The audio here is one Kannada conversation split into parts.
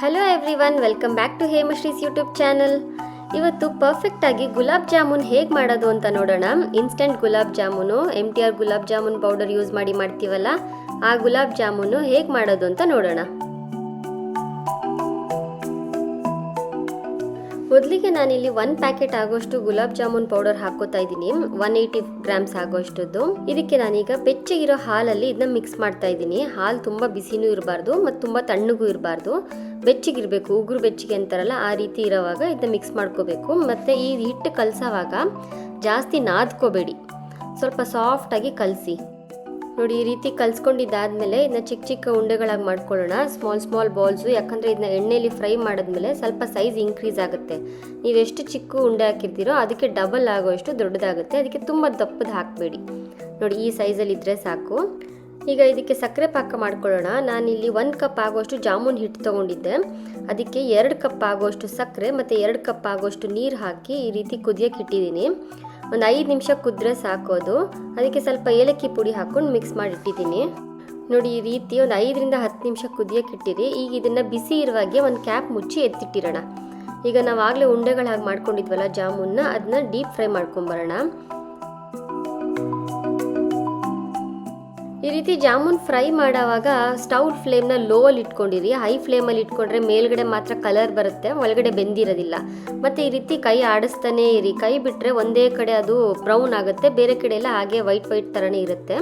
Hello everyone welcome back to Hemashri's YouTube channel ಇವತ್ತು ಪರ್ಫೆಕ್ಟಾಗಿ ಗುಲಾಬ್ ಜಾಮೂನ್ ಹೇಗೆ ಮಾಡೋದು ಅಂತ ನೋಡೋಣ. Instant gulab jamun M T R gulab jamun powder use ಮಾಡಿ ಮಾಡ್ತೀವಲ್ಲ, ಆ ಗುಲಾಬ್ ಜಾಮೂನು ಹೇಗೆ ಮಾಡೋದು ಅಂತ ನೋಡೋಣ. ಮೊದಲಿಗೆ ನಾನಿಲ್ಲಿ ಒನ್ ಪ್ಯಾಕೆಟ್ ಆಗೋಷ್ಟು ಗುಲಾಬ್ ಜಾಮೂನ್ ಪೌಡರ್ ಹಾಕೋತಾ ಇದ್ದೀನಿ. ಒನ್ ಏಯ್ಟಿ ಗ್ರಾಮ್ಸ್ ಆಗೋಷ್ಟದ್ದು. ಇದಕ್ಕೆ ನಾನೀಗ ಬೆಚ್ಚಗಿರೋ ಹಾಲಲ್ಲಿ ಇದನ್ನ ಮಿಕ್ಸ್ ಮಾಡ್ತಾ ಇದ್ದೀನಿ. ಹಾಲು ತುಂಬ ಬಿಸಿನೂ ಇರಬಾರ್ದು ಮತ್ತು ತುಂಬ ತಣ್ಣಗೂ ಇರಬಾರ್ದು. ಬೆಚ್ಚಗಿರಬೇಕು, ಉಗುರು ಬೆಚ್ಚಗೆ ಅಂತಾರಲ್ಲ ಆ ರೀತಿ ಇರೋವಾಗ ಇದನ್ನ ಮಿಕ್ಸ್ ಮಾಡ್ಕೋಬೇಕು. ಮತ್ತು ಈ ಹಿಟ್ಟು ಕಲಸೋವಾಗ ಜಾಸ್ತಿ ನಾದ್ಕೋಬೇಡಿ. ಸ್ವಲ್ಪ ಸಾಫ್ಟಾಗಿ ಕಲಸಿ. ನೋಡಿ, ಈ ರೀತಿ ಕಲ್ಸ್ಕೊಂಡಿದ್ದಾದ್ಮೇಲೆ ಇದನ್ನ ಚಿಕ್ಕ ಚಿಕ್ಕ ಉಂಡೆಗಳಾಗಿ ಮಾಡ್ಕೊಳ್ಳೋಣ. ಸ್ಮಾಲ್ ಸ್ಮಾಲ್ ಬಾಲ್ಸು ಯಾಕಂದರೆ ಇದನ್ನ ಎಣ್ಣೆಯಲ್ಲಿ ಫ್ರೈ ಮಾಡಿದ್ಮೇಲೆ ಸ್ವಲ್ಪ ಸೈಜ್ ಇನ್ಕ್ರೀಸ್ ಆಗುತ್ತೆ. ನೀವೆಷ್ಟು ಚಿಕ್ಕ ಉಂಡೆ ಹಾಕಿರ್ತೀರೋ ಅದಕ್ಕೆ ಡಬಲ್ ಆಗೋಷ್ಟು ದೊಡ್ಡದಾಗುತ್ತೆ. ಅದಕ್ಕೆ ತುಂಬ ದಪ್ಪದ ಹಾಕಬೇಡಿ. ನೋಡಿ, ಈ ಸೈಜಲ್ಲಿ ಇದ್ದರೆ ಸಾಕು. ಈಗ ಇದಕ್ಕೆ ಸಕ್ಕರೆ ಪಾಕ ಮಾಡ್ಕೊಳ್ಳೋಣ. ನಾನಿಲ್ಲಿ ಒಂದು ಕಪ್ ಆಗೋಷ್ಟು ಜಾಮೂನ್ ಹಿಟ್ಟು ತೊಗೊಂಡಿದ್ದೆ. ಅದಕ್ಕೆ ಎರಡು ಕಪ್ ಆಗೋಷ್ಟು ಸಕ್ಕರೆ ಮತ್ತು ಎರಡು ಕಪ್ ಆಗೋಷ್ಟು ನೀರು ಹಾಕಿ ಈ ರೀತಿ ಕುದಿಯೋಕ್ಕೆ ಇಟ್ಟಿದ್ದೀನಿ. ಒಂದು ಐದು ನಿಮಿಷ ಕುದ್ರೆ ಸಾಕೋದು. ಅದಕ್ಕೆ ಸ್ವಲ್ಪ ಏಲಕ್ಕಿ ಪುಡಿ ಹಾಕ್ಕೊಂಡು ಮಿಕ್ಸ್ ಮಾಡಿಟ್ಟಿದ್ದೀನಿ. ನೋಡಿ, ಈ ರೀತಿ ಒಂದು ಐದರಿಂದ ಹತ್ತು ನಿಮಿಷ ಕುದಿಯೋಕೆ ಇಟ್ಟಿರಿ. ಈಗ ಇದನ್ನು ಬಿಸಿ ಇರುವಾಗೆ ಒಂದು ಕ್ಯಾಪ್ ಮುಚ್ಚಿ ಎತ್ತಿಟ್ಟಿರೋಣ. ಈಗ ನಾವು ಆಗಲೇ ಉಂಡೆಗಳಾಗಿ ಮಾಡ್ಕೊಂಡಿದ್ವಲ್ಲ ಜಾಮೂನ್ನ ಅದನ್ನ ಡೀಪ್ ಫ್ರೈ ಮಾಡ್ಕೊಂಬರೋಣ ಈ ರೀತಿ ಜಾಮೂನ್ ಫ್ರೈ ಮಾಡೋವಾಗ ಸ್ಟವ್ ಫ್ಲೇಮ್ನ ಲೋ ಅಲ್ಲಿ ಇಟ್ಕೊಂಡಿರಿ. ಹೈ ಫ್ಲೇಮಲ್ಲಿ ಇಟ್ಕೊಂಡ್ರೆ ಮೇಲ್ಗಡೆ ಮಾತ್ರ ಕಲರ್ ಬರುತ್ತೆ, ಒಳಗಡೆ ಬೆಂದಿರೋದಿಲ್ಲ. ಮತ್ತು ಈ ರೀತಿ ಕೈ ಆಡಿಸ್ತಾನೇ ಇರಿ. ಕೈ ಬಿಟ್ಟರೆ ಒಂದೇ ಕಡೆ ಅದು ಬ್ರೌನ್ ಆಗುತ್ತೆ, ಬೇರೆ ಕಡೆ ಎಲ್ಲ ಹಾಗೆ ವೈಟ್ ವೈಟ್ ಥರನೇ ಇರುತ್ತೆ.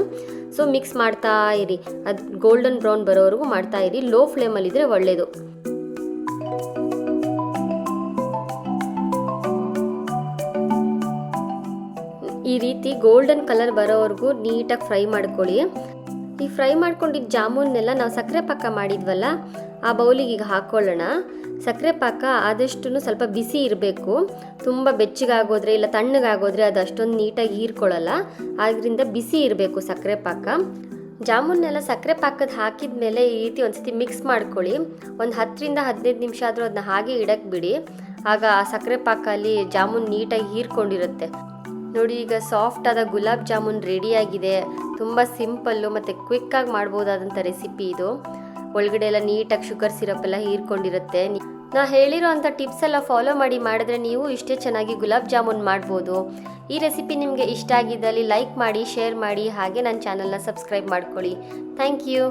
ಸೊ ಮಿಕ್ಸ್ ಮಾಡ್ತಾ ಇರಿ. ಅದು ಗೋಲ್ಡನ್ ಬ್ರೌನ್ ಬರೋವರೆಗೂ ಮಾಡ್ತಾ ಇರಿ. ಲೋ ಫ್ಲೇಮಲ್ಲಿದ್ದರೆ ಒಳ್ಳೆಯದು ರೀತಿ ಗೋಲ್ಡನ್ ಕಲರ್ ಬರೋವರೆಗೂ ನೀಟಾಗಿ ಫ್ರೈ ಮಾಡ್ಕೊಳ್ಳಿ. ಈ ಫ್ರೈ ಮಾಡ್ಕೊಂಡಿದ್ದ ಜಾಮೂನ್ನೆಲ್ಲ ನಾವು ಸಕ್ಕರೆ ಪಾಕ ಮಾಡಿದ್ವಲ್ಲ, ಆ ಬೌಲಿಗೆ ಈಗ ಹಾಕ್ಕೊಳ್ಳೋಣ ಸಕ್ಕರೆ ಪಾಕ ಆದಷ್ಟು ಸ್ವಲ್ಪ ಬಿಸಿ ಇರಬೇಕು. ತುಂಬ ಬೆಚ್ಚಗಾಗೋದ್ರೆ ಇಲ್ಲ ತಣ್ಣಗಾಗೋದ್ರೆ ಅದು ಅಷ್ಟೊಂದು ನೀಟಾಗಿ ಹೀರ್ಕೊಳ್ಳಲ್ಲ. ಆದ್ದರಿಂದ ಬಿಸಿ ಇರಬೇಕು ಸಕ್ಕರೆ ಪಾಕ. ಜಾಮೂನ್ನೆಲ್ಲ ಸಕ್ಕರೆ ಪಾಕದ ಹಾಕಿದ ಮೇಲೆ ಈ ರೀತಿ ಒಂದ್ಸತಿ ಮಿಕ್ಸ್ ಮಾಡ್ಕೊಳ್ಳಿ. ಒಂದು ಹತ್ತರಿಂದ ಹದಿನೈದು ನಿಮಿಷ ಆದರೂ ಅದನ್ನ ಹಾಗೆ ಇಡಕ್ಕೆ ಬಿಡಿ. ಆಗ ಆ ಸಕ್ಕರೆ ಪಾಕ ಅಲ್ಲಿ ಜಾಮೂನ್ ನೀಟಾಗಿ ಹೀರ್ಕೊಂಡಿರುತ್ತೆ. ನೋಡಿ, ಈಗ ಸಾಫ್ಟ್ ಆದ ಗುಲಾಬ್ ಜಾಮೂನ್ ರೆಡಿಯಾಗಿದೆ ತುಂಬ ಸಿಂಪಲ್ಲು ಮತ್ತು ಕ್ವಿಕ್ಕಾಗಿ ಮಾಡ್ಬೋದಾದಂಥ ರೆಸಿಪಿ ಇದು. ಒಳಗಡೆ ಎಲ್ಲ ನೀಟಾಗಿ ಶುಗರ್ ಸಿರಪ್ ಎಲ್ಲ ಹೀರ್ಕೊಂಡಿರುತ್ತೆ. ನಾ ಹೇಳಿರೋ ಅಂಥ ಟಿಪ್ಸ್ ಎಲ್ಲ ಫಾಲೋ ಮಾಡಿ, ಮಾಡಿದ್ರೆ ನೀವು ಇಷ್ಟೇ ಚೆನ್ನಾಗಿ ಗುಲಾಬ್ ಜಾಮೂನ್ ಮಾಡ್ಬೋದು. ಈ ರೆಸಿಪಿ ನಿಮಗೆ ಇಷ್ಟ ಆಗಿದ್ದಲ್ಲಿ ಲೈಕ್ ಮಾಡಿ ಶೇರ್ ಮಾಡಿ, ಹಾಗೆ ನನ್ನ ಚಾನಲ್ನ ಸಬ್ಸ್ಕ್ರೈಬ್ ಮಾಡ್ಕೊಳ್ಳಿ. Thank you